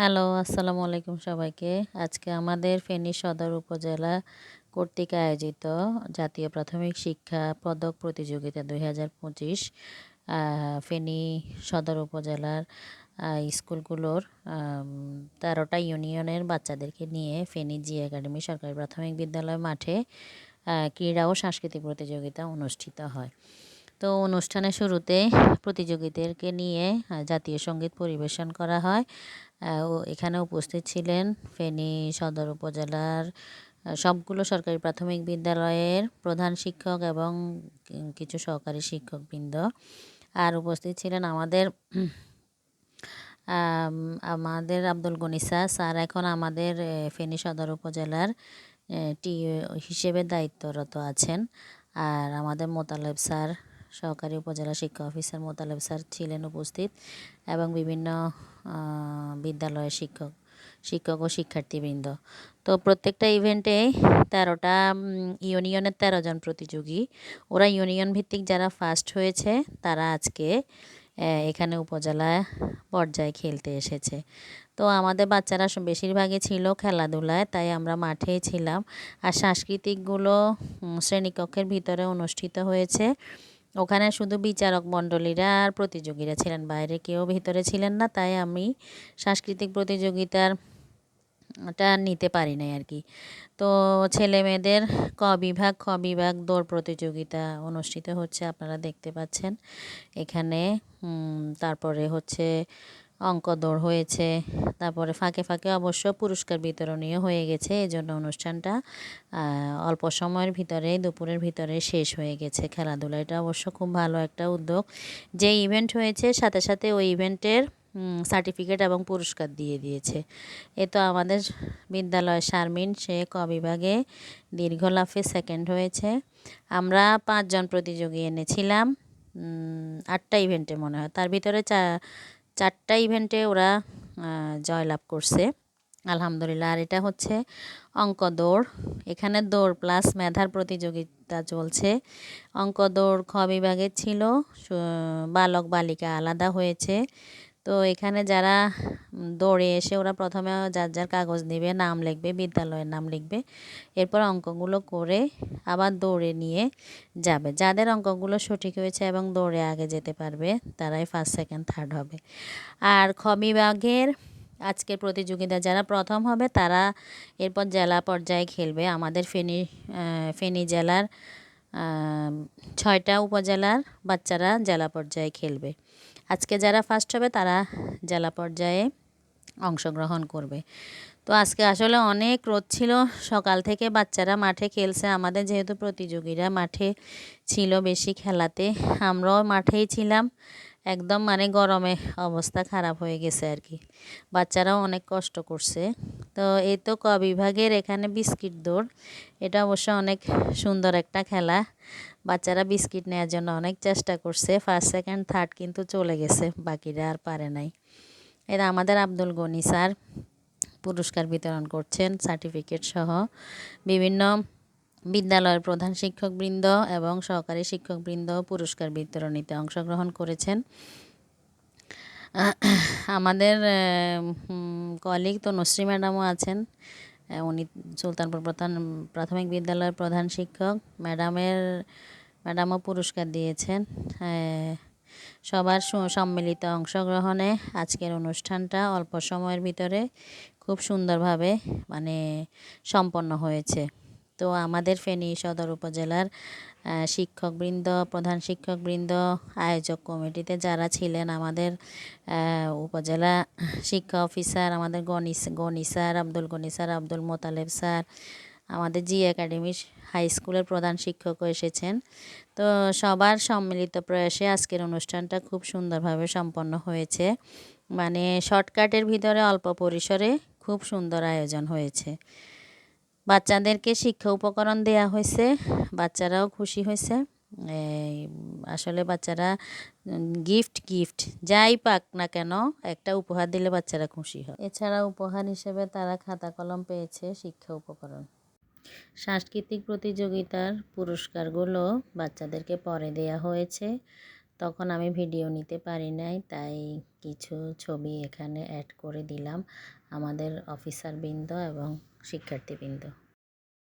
Hello, আসসালামু আলাইকুম সবাইকে। আজকে আমাদের ফেনী সদর উপজেলা কর্তৃক আয়োজিত জাতীয় প্রাথমিক শিক্ষা পদক প্রতিযোগিতা দুই হাজার পঁচিশ ফেনী সদর উপজেলার স্কুলগুলোর তেরোটা ইউনিয়নের বাচ্চাদেরকে নিয়ে ফেনী জি একাডেমি সরকারি প্রাথমিক বিদ্যালয় মাঠে ক্রীড়া ও সাংস্কৃতিক প্রতিযোগিতা অনুষ্ঠিত হয়। তো অনুষ্ঠানের শুরুতে প্রতিযোগীদেরকে নিয়ে জাতীয় সংগীত পরিবেশন করা হয়। এখানে উপস্থিত ছিলেন ফেনী সদর উপজেলার সবগুলো সরকারি প্রাথমিক বিদ্যালয়ের প্রধান শিক্ষক এবং কিছু সহকারী শিক্ষকবৃন্দ। আর উপস্থিত ছিলেন আমাদের আমাদের আব্দুল গনিসা স্যার। এখন আমাদের ফেনী সদর উপজেলার টি, হিসেবে দায়িত্বরত আছেন। আর আমাদের মোতালেব স্যার সহকারী উপজেলা শিক্ষা অফিসার মোতালেব স্যার ছিলেন উপস্থিত এবং বিভিন্ন বিদ্যালয়ের শিক্ষক শিক্ষক ও শিক্ষার্থীবৃন্দ। তো প্রত্যেকটা ইভেন্টে তেরোটা ইউনিয়নের তেরো জন প্রতিযোগী। ওরা ইউনিয়ন ভিত্তিক যারা ফার্স্ট হয়েছে, তারা আজকে এখানে উপজেলা পর্যায়ে খেলতে এসেছে। তো আমাদের বাচ্চারা বেশিরভাগই ছিল খেলাধুলায়, তাই আমরা মাঠেই ছিলাম। আর সাংস্কৃতিকগুলো শ্রেণীকক্ষের ভিতরে অনুষ্ঠিত হয়েছে। ওখানে শুধু বিচারক মণ্ডলীরা আর প্রতিযোগীরা ছিলেন, বাইরে কেউ ভিতরে ছিলেন না, তাই আমি সাংস্কৃতিক প্রতিযোগিতার টা নিতে পারি নাই আর কি। তো ছেলে মেয়েদের ক বিভাগ, খ বিভাগ দৌড় প্রতিযোগিতা অনুষ্ঠিত হচ্ছে, আপনারা দেখতে পাচ্ছেন। এখানে তারপরে হচ্ছে অঙ্ক দৌড় হয়েছে। তারপরে ফাঁকে ফাঁকে অবশ্য পুরস্কার বিতরণীয় হয়ে গেছে। এই জন্য অনুষ্ঠানটা অল্প সময়ের ভিতরে, দুপুরের ভিতরে শেষ হয়ে গেছে। খেলাধুলা এটা অবশ্য খুব ভালো একটা উদ্যোগ। যে ইভেন্ট হয়েছে, সাথে সাথে ওই ইভেন্টের সার্টিফিকেট এবং পুরস্কার দিয়ে দিয়েছে। এ তো আমাদের বিদ্যালয় শারমিন, সে ক বিভাগে দীর্ঘ লাফে সেকেন্ড হয়েছে। আমরা পাঁচজন প্রতিযোগী এনেছিলাম। আটটা ইভেন্টে মনে হয়। তার ভিতরে চা চারটা ইভেন্টে ওরা জয়লাভ করছে। আলহামদুলিল্লাহ। আর এটা হচ্ছে অঙ্ক দৌড় এখানে দৌড় প্লাস মেধার প্রতিযোগিতা চলছে। অঙ্ক দৌড় খ বিভাগে ছিল বালক বালিকা আলাদা হয়েছে। তো এখানে যারা দৌড়ে এসে ওরা প্রথমে যার যার কাগজ নেবে নাম লিখবে, বিদ্যালয়ের নাম লিখবে, এরপর অঙ্কগুলো করে আবার দৌড়ে নিয়ে যাবে। যাদের অঙ্কগুলো সঠিক হয়েছে এবং দৌড়ে আগে যেতে পারবে, তারাই ফার্স্ট সেকেন্ড থার্ড হবে। আর খ বিভাগের আজকের প্রতিযোগিতা যারা প্রথম হবে, তারা এরপর জেলা পর্যায়ে খেলবে। আমাদের ফেনী ফেনী জেলার ছয়টা উপজেলার বাচ্চারা জেলা পর্যায়ে খেলবে। আজকে যারা ফার্স্ট হবে, তারা জেলা পর্যায়ে অংশগ্রহণ করবে। তো আজকে আসলে অনেক রোদ ছিল। সকাল থেকে বাচ্চারা মাঠে খেলছে। আমাদের যেহেতু প্রতিযোগীরা মাঠে ছিল বেশি খেলাতে, আমরাও মাঠেই ছিলাম। একদম মানে গরমে অবস্থা খারাপ হয়ে গেছে আর কি। বাচ্চারাও অনেক কষ্ট করছে। তো এই তো ক বিভাগের এখানে বিস্কিট দৌড়। এটা অবশ্য অনেক সুন্দর একটা খেলা। বাচ্চারা বিস্কিট নেওয়ার জন্য অনেক চেষ্টা করছে। ফার্স্ট সেকেন্ড থার্ড কিন্তু চলে গেছে। বাকিরা আর পারে নাই। এরা আমাদের আব্দুল গনি স্যার পুরস্কার বিতরণ করছেন সার্টিফিকেট সহ। বিভিন্ন বিদ্যালয়ের প্রধান শিক্ষকবৃন্দ এবং সহকারী শিক্ষকবৃন্দ পুরস্কার বিতরণীতে অংশগ্রহণ করেছেন। আমাদের কলিগ তো নশ্রী ম্যাডামও আছেন। উনি সুলতানপুর প্রধান, প্রাথমিক বিদ্যালয়ের প্রধান শিক্ষক। ম্যাডামের, ম্যাডামও পুরস্কার দিয়েছেন। সবার সম্মিলিত অংশগ্রহণে আজকের অনুষ্ঠানটা অল্প সময়ের ভিতরে খুব সুন্দরভাবে মানে সম্পন্ন হয়েছে। তো আমাদের ফেনী সদর উপজেলার শিক্ষকবৃন্দ, প্রধান শিক্ষকবৃন্দ, আয়োজক কমিটিতে যারা ছিলেন আমাদের উপজেলা শিক্ষা অফিসার, আমাদের Gani Gani sir, Abdul Gani sir, Abdul Motaleb sir, আমাদের জি একাডেমির হাই স্কুলের প্রধান শিক্ষকও এসেছেন। তো সবার সম্মিলিত প্রয়াসে আজকের অনুষ্ঠানটা খুব সুন্দরভাবে সম্পন্ন হয়েছে। মানে শর্টকাটের ভিতরে অল্প পরিসরে খুব সুন্দর আয়োজন হয়েছে। বাচ্চাদেরকে শিক্ষা উপকরণ দেয়া হয়েছে, বাচ্চারাও খুশি হয়েছে। আসলে বাচ্চারা গিফট গিফট যাই পাক না কেন, একটা উপহার দিলে বাচ্চারা খুশি হয়। এছাড়া উপহার হিসেবে তারা খাতা কলম পেয়েছে শিক্ষা উপকরণ। সাংস্কৃতিক প্রতিযোগিতার পুরস্কারগুলো বাচ্চাদেরকে পরে দেয়া হয়েছে। তখন আমি ভিডিও নিতে পারি নাই, তাই কিছু ছবি এখানে অ্যাড করে দিলাম, আমাদের অফিসার বৃন্দ এবং শিক্ষার্থীবৃন্দ।